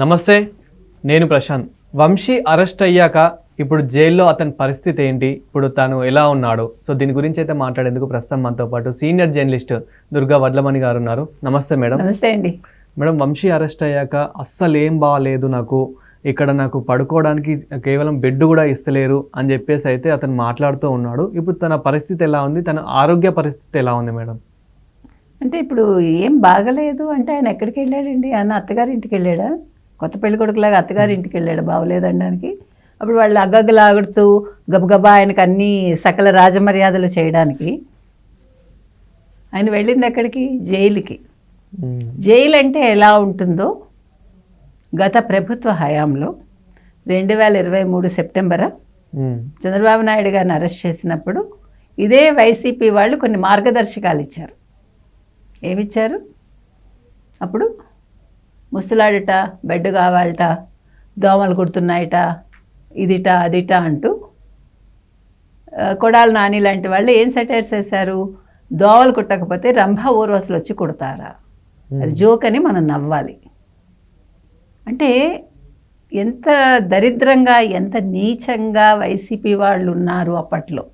నమస్తే నేను ప్రశాంత్. వంశీ అరెస్ట్ అయ్యాక ఇప్పుడు జైల్లో అతని పరిస్థితి ఏంటి? ఇప్పుడు తను ఎలా ఉన్నాడు? సో దీని గురించి అయితే మాట్లాడేందుకు ప్రస్తుతం మనతో పాటు సీనియర్ జర్నలిస్ట్ దుర్గా వడ్లమణి గారు ఉన్నారు. నమస్తే మేడం. నమస్తే అండి. మేడం వంశీ అరెస్ట్ అయ్యాక అస్సలు ఏం బాగాలేదు నాకు. ఇక్కడ నాకు పడుకోవడానికి కేవలం బెడ్ కూడా ఇస్తలేరు అని చెప్పేసి అయితే అతను మాట్లాడుతూ ఉన్నాడు. ఇప్పుడు తన పరిస్థితి ఎలా ఉంది? తన ఆరోగ్య పరిస్థితి ఎలా ఉంది మేడం? అంటే ఇప్పుడు ఏం బాగలేదు అంటే ఆయన ఎక్కడికి వెళ్ళాడండి? ఆయన అత్తగారి ఇంటికి వెళ్ళాడా? కొత్త పెళ్ళి కొడుకులాగా అత్తగారి ఇంటికి వెళ్ళాడు బాగోలేదు అనడానికి అప్పుడు వాళ్ళు అగ్గగ్గలాగుడుతూ గబగబా ఆయనకు అన్ని సకల రాజమర్యాదలు చేయడానికి. ఆయన వెళ్ళింది ఎక్కడికి జైలుకి. జైలు అంటే ఎలా ఉంటుందో గత ప్రభుత్వ హయాంలో రెండు వేల ఇరవై మూడు సెప్టెంబరా మ్మ్. చంద్రబాబు నాయుడు గారిని అరెస్ట్ చేసినప్పుడు ఇదే వైసీపీ వాళ్ళు కొన్ని మార్గదర్శకాలు ఇచ్చారు. ఏమిచ్చారు? అప్పుడు ముసలాడిట బెడ్ కావాలట దోమలు కుడుతున్నాయట ఇదిట అదిట అంటూ కొడాలి నాని లాంటి వాళ్ళు ఏం సెటైర్స్ వేశారు? దోమలు కుట్టకపోతే రంభ ఊర్వశులు వచ్చి కుడతారా? అది జోక్ అని మనం నవ్వాలి. అంటే ఎంత దరిద్రంగా ఎంత నీచంగా వైసీపీ వాళ్ళు ఉన్నారు అప్పట్లో.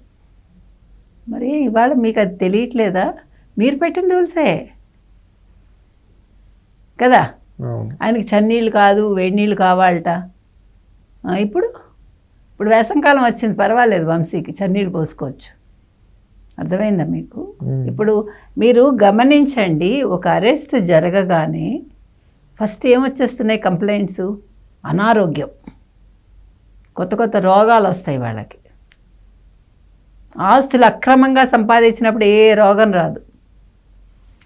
మరి ఇవాళ మీకు అది తెలియట్లేదా? మీరు పెట్టిన రూల్సే. కదా? ఆయనకి చన్నీళ్ళు కాదు వేడి నీళ్ళు కావాలట. ఇప్పుడు? ఇప్పుడు వేసంకాలం వచ్చింది పర్వాలేదు వంశీకి చన్నీళ్ళు పోసుకోవచ్చు. అర్థమైందా మీకు. ఇప్పుడు మీరు గమనించండి ఒక అరెస్ట్ జరగగానే ఫస్ట్ ఏమొచ్చేస్తున్నాయి కంప్లైంట్స్? అనారోగ్యం. కొత్త కొత్త రోగాలు వస్తాయి వాళ్ళకి. ఆస్తులు అక్రమంగా సంపాదించినప్పుడు ఏ రోగం రాదు.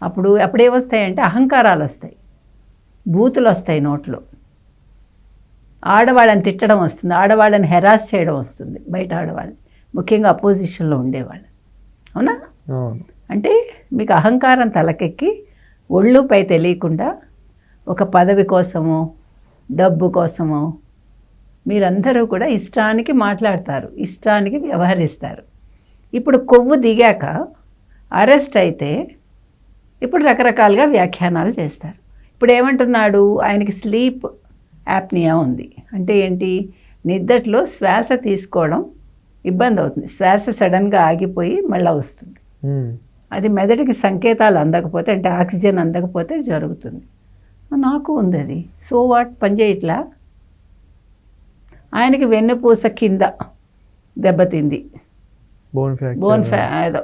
అప్పుడు అప్పుడేమొస్తాయంటే అహంకారాలు వస్తాయి. బూతులు వస్తాయి నోట్లో. ఆడవాళ్ళని తిట్టడం వస్తుంది ఆడవాళ్ళని హెరాస్ చేయడం వస్తుంది బయట ఆడవాళ్ళని ముఖ్యంగా అపోజిషన్లో ఉండేవాళ్ళు. అవునా? అవును. అంటే మీకు అహంకారం తలకెక్కి ఒళ్ళు పై తెలియకుండా ఒక పదవి కోసమో డబ్బు కోసమో మీరందరూ కూడా ఇష్టానికి మాట్లాడతారు ఇష్టానికి వ్యవహరిస్తారు. ఇప్పుడు కొవ్వు దిగాక అరెస్ట్ అయితే ఇప్పుడు రకరకాలుగా వ్యాఖ్యానాలు చేస్తారు. ఇప్పుడు ఏమంటున్నాడు ఆయనకి స్లీప్ యాప్నియా ఉంది. అంటే ఏంటి? నిద్దట్లో శ్వాస తీసుకోవడం ఇబ్బంది అవుతుంది శ్వాస సడన్గా ఆగిపోయి మళ్ళీ వస్తుంది. అది మెదడుకి సంకేతాలు అందకపోతే అంటే ఆక్సిజన్ అందకపోతే జరుగుతుంది. నాకు ఉంది అది. So what? పనిచేయట్లా ఆయనకి వెన్నుపూస కింద దెబ్బతింది బోన్ ఫ్రాక్చర్. బోన్ ఫ్యా ఏదో.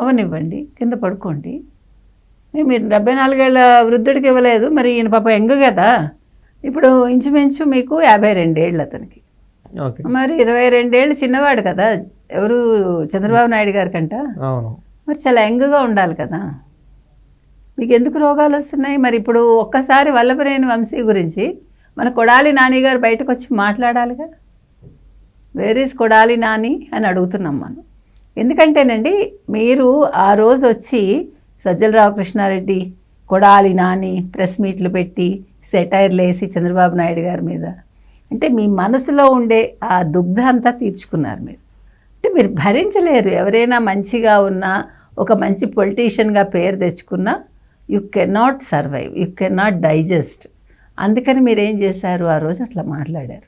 అవనివ్వండి. కింద పడుకోండి. మీరు డెబ్బై నాలుగేళ్ళ వృద్ధుడికి ఇవ్వలేదు మరి ఈయన పాప ఎంగు కదా. ఇప్పుడు ఇంచుమించు మీకు యాభై రెండేళ్ళు అతనికి మరి ఇరవై రెండేళ్ళు చిన్నవాడు కదా ఎవరు? చంద్రబాబు నాయుడు గారి కంట? మరి చాలా యంగ్గా ఉండాలి కదా. మీకు ఎందుకు రోగాలు వస్తున్నాయి? మరి ఇప్పుడు ఒక్కసారి వల్లభనేని వంశీ గురించి మన కొడాలి నాని గారు బయటకు వచ్చి మాట్లాడాలిగా? వేర్ ఈస్ కొడాలి నాని అని అడుగుతున్నాం మనం. ఎందుకంటేనండి మీరు ఆ రోజు వచ్చి సజ్జల రామకృష్ణారెడ్డి కొడాలి నాని ప్రెస్ మీట్లు పెట్టి సెటైర్లు వేసి చంద్రబాబు నాయుడు గారి మీద. అంటే మీ మనసులో ఉండే ఆ దుగ్ధ అంతా తీర్చుకున్నారు మీరు. అంటే మీరు భరించలేరు. ఎవరైనా మంచిగా ఉన్నా ఒక మంచి పొలిటీషియన్గా పేరు తెచ్చుకున్నా you cannot survive you cannot digest అందుకని మీరు ఏం చేశారు? ఆ రోజు అట్లా మాట్లాడారు.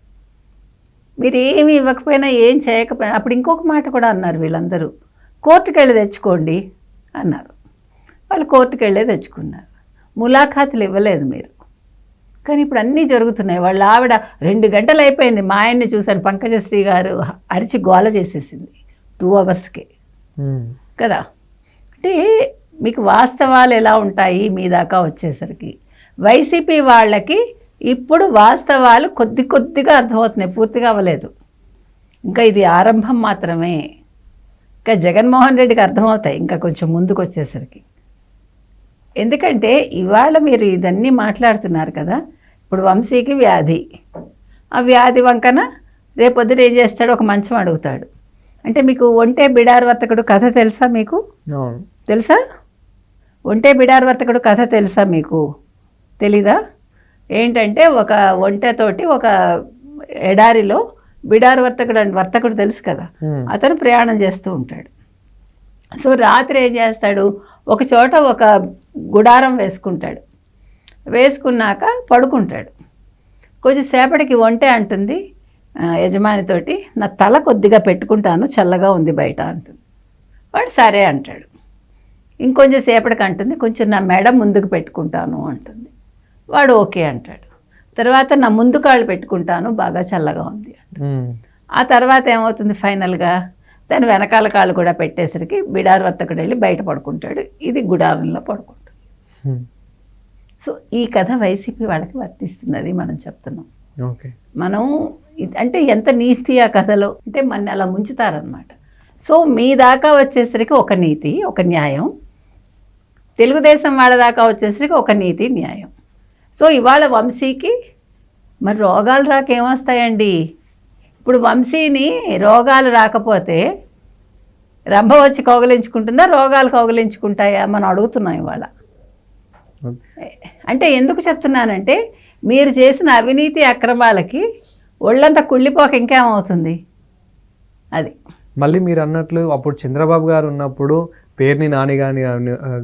మీరు ఏమి ఇవ్వకపోయినా ఏం చేయకపోయినా అప్పుడు ఇంకొక మాట కూడా అన్నారు వీళ్ళందరూ. కోర్టుకు వెళ్ళి తెచ్చుకోండి అన్నారు. వాళ్ళు కోర్టుకు వెళ్ళే తెచ్చుకున్నారు. ములాఖాతులు ఇవ్వలేదు మీరు. కానీ ఇప్పుడు అన్నీ జరుగుతున్నాయి. వాళ్ళ ఆవిడ రెండు గంటలు అయిపోయింది. మా ఆయన్ని చూశాను. పంకజశ్రీ గారు అరిచి గోల చేసేసింది. టూ అవర్స్కి. కదా? అంటే మీకు వాస్తవాలు ఎలా ఉంటాయి మీ దాకా వచ్చేసరికి? వైసీపీ వాళ్ళకి ఇప్పుడు వాస్తవాలు కొద్ది కొద్దిగా అర్థమవుతున్నాయి. పూర్తిగా అవ్వలేదు. ఇంకా ఇది ఆరంభం మాత్రమే. ఇంకా జగన్మోహన్ రెడ్డికి అర్థమవుతాయి. ఇంకా కొంచెం ముందుకు వచ్చేసరికి ఎందుకంటే ఇవాళ మీరు ఇదన్నీ మాట్లాడుతున్నారు కదా ఇప్పుడు వంశీకి వ్యాధి. ఆ వ్యాధి వంకన రేపొద్దున ఏం చేస్తాడు? ఒక మంచం అడుగుతాడు. అంటే మీకు ఒంటే బిడార్ వర్తకుడు కథ తెలుసా మీకు? తెలుసా? ఒంటే బిడార్ వర్తకుడు కథ తెలుసా మీకు? తెలీదా? ఏంటంటే ఒక ఒంటెతోటి ఒక ఎడారిలో బిడార్ వర్తకుడు అని వర్తకుడు తెలుసు కదా. అతను ప్రయాణం చేస్తూ ఉంటాడు. సో రాత్రి ఏం చేస్తాడు? ఒక చోట ఒక గుడారం వేసుకుంటాడు. వేసుకున్నాక పడుకుంటాడు. కొంచెం సేపటికి ఒంటే అంటుంది యజమానితోటి నా తల కొద్దిగా పెట్టుకుంటాను చల్లగా ఉంది బయట అంటుంది. వాడు సరే అంటాడు. ఇంకొంచెం సేపటికి అంటుంది కొంచెం నా మెడ ముందుకు పెట్టుకుంటాను అంటుంది. వాడు ఓకే అంటాడు. తర్వాత నా ముందు కాళ్ళు పెట్టుకుంటాను బాగా చల్లగా ఉంది. ఆ తర్వాత ఏమవుతుంది ఫైనల్గా? దాని వెనకాల కాళ్ళు కూడా పెట్టేసరికి బిడారు వర్తకుడు వెళ్ళి బయట పడుకుంటాడు. ఇది గుడారంలో పడుకుంటాడు. సో ఈ కథ వైసీపీ వాళ్ళకి వర్తిస్తున్నది మనం చెప్తున్నాం. ఓకే మనం అంటే ఎంత నీతి ఆ కథలో? అంటే మన అలా ముంచుతారనమాట సో మీ దాకా వచ్చేసరికి ఒక నీతి ఒక న్యాయం. తెలుగుదేశం వాళ్ళ దాకా వచ్చేసరికి ఒక నీతి న్యాయం. సో ఇవాళ వంశీకి మరి రోగాలు రాక ఏమొస్తాయండి ఇప్పుడు వంశీని రోగాలు రాకపోతే రంభ వచ్చి కౌగలించుకుంటుందా? రోగాలు కౌగలించుకుంటాయా? మనం అడుగుతున్నాం ఇవాళ. అంటే ఎందుకు చెప్తున్నానంటే మీరు చేసిన అవినీతి అక్రమాలకి ఒళ్ళంతా కుళ్ళిపోక ఇంకేమవుతుంది? అది. మళ్ళీ మీరు అన్నట్లు అప్పుడు చంద్రబాబు గారు ఉన్నప్పుడు పేర్ని నాని కాని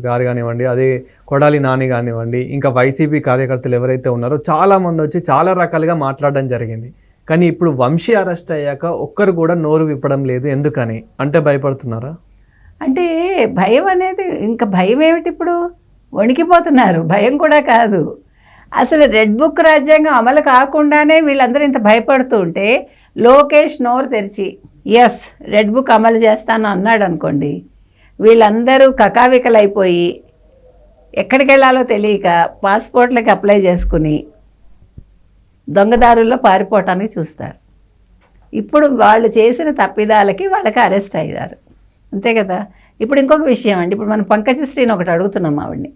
గారు కానివ్వండి అదే కొడాలి నాని కానివ్వండి ఇంకా వైసీపీ కార్యకర్తలు ఎవరైతే ఉన్నారో చాలా మంది వచ్చి చాలా రకాలుగా మాట్లాడడం జరిగింది. కానీ ఇప్పుడు వంశీ అరెస్ట్ అయ్యాక ఒక్కరు కూడా నోరు విప్పడం లేదు ఎందుకని? అంటే భయపడుతున్నారా? అంటే భయం అనేది ఇంకా భయం ఏమిటి ఇప్పుడు? వణికిపోతున్నారు. భయం కూడా కాదు. అసలు రెడ్ బుక్ రాజ్యాంగం అమలు కాకుండానే వీళ్ళందరూ ఇంత భయపడుతూ ఉంటే లోకేష్ నోరు తెరిచి ఎస్ రెడ్ బుక్ అమలు చేస్తాను అన్నాడు అనుకోండి. వీళ్ళందరూ కకావికలైపోయి ఎక్కడికి వెళ్ళాలో తెలియక పాస్పోర్ట్లకి అప్లై చేసుకుని దొంగదారుల్లో పారిపోవటానికి చూస్తారు. ఇప్పుడు వాళ్ళు చేసిన తప్పిదాలకి వాళ్ళకి అరెస్ట్ అయ్యారు. అంతే కదా? ఇప్పుడు ఇంకొక విషయం అండి. ఇప్పుడు మనం పంకజశ్రీని ఒకటి అడుగుతున్నాం ఆవిడ్ని.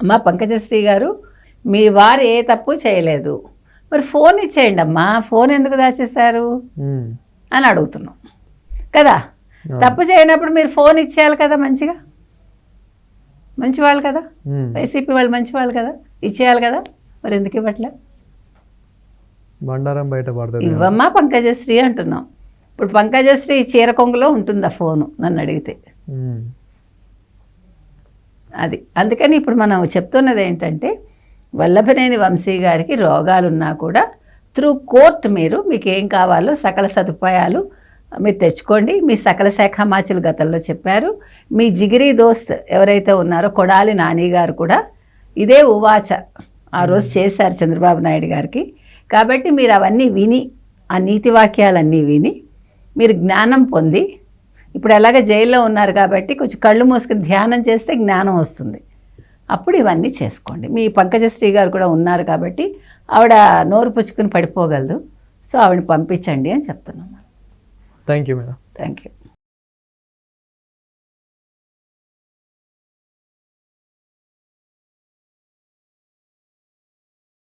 అమ్మ పంకజశ్రీ గారు మీ వారు ఏ తప్పు చేయలేదు. మరి ఫోన్ ఇచ్చేయండి అమ్మా. ఫోన్ ఎందుకు దాచేశారు. అని అడుగుతున్నాం. కదా? తప్పు చేయనప్పుడు మీరు ఫోన్ ఇచ్చేయాలి కదా మంచిగా? మంచివాళ్ళు కదా. వైసీపీ వాళ్ళు మంచివాళ్ళు కదా? ఇచ్చేయాలి కదా? మరి ఎందుకు ఇవ్వట్లే? బండారం బయట పడుతుంది ఇవ్వమ్మా పంకజశ్రీ అంటున్నాం. ఇప్పుడు పంకజశ్రీ చీర కొంగులో ఉంటుందా ఫోను నన్ను అడిగితే. అది. అందుకని ఇప్పుడు మనం చెప్తున్నది ఏంటంటే వల్లభనేని వంశీ గారికి రోగాలున్నా కూడా త్రూ కోర్ట్ మీరు మీకు ఏం కావాలో సకల సదుపాయాలు మీరు తెచ్చుకోండి. మీ సకల శాఖ మాచులు గతంలో చెప్పారు. మీ జిగిరి దోస్త్ ఎవరైతే ఉన్నారో కొడాలి నాని గారు కూడా ఇదే ఉవాచ ఆ రోజు చేశారు చంద్రబాబు నాయుడు గారికి. కాబట్టి మీరు అవన్నీ విని ఆ నీతి వాక్యాలన్నీ విని మీరు జ్ఞానం పొంది ఇప్పుడు ఎలాగ జైల్లో ఉన్నారు కాబట్టి కొంచెం కళ్ళు మూసుకుని ధ్యానం చేస్తే జ్ఞానం వస్తుంది. అప్పుడు ఇవన్నీ చేసుకోండి. మీ పంకజశ్రీ గారు కూడా ఉన్నారు కాబట్టి ఆవిడ నోరు పుచ్చుకుని పడిపోగలదు. సో ఆవిడని పంపించండి అని చెప్తున్నాం. Thank you madam thank you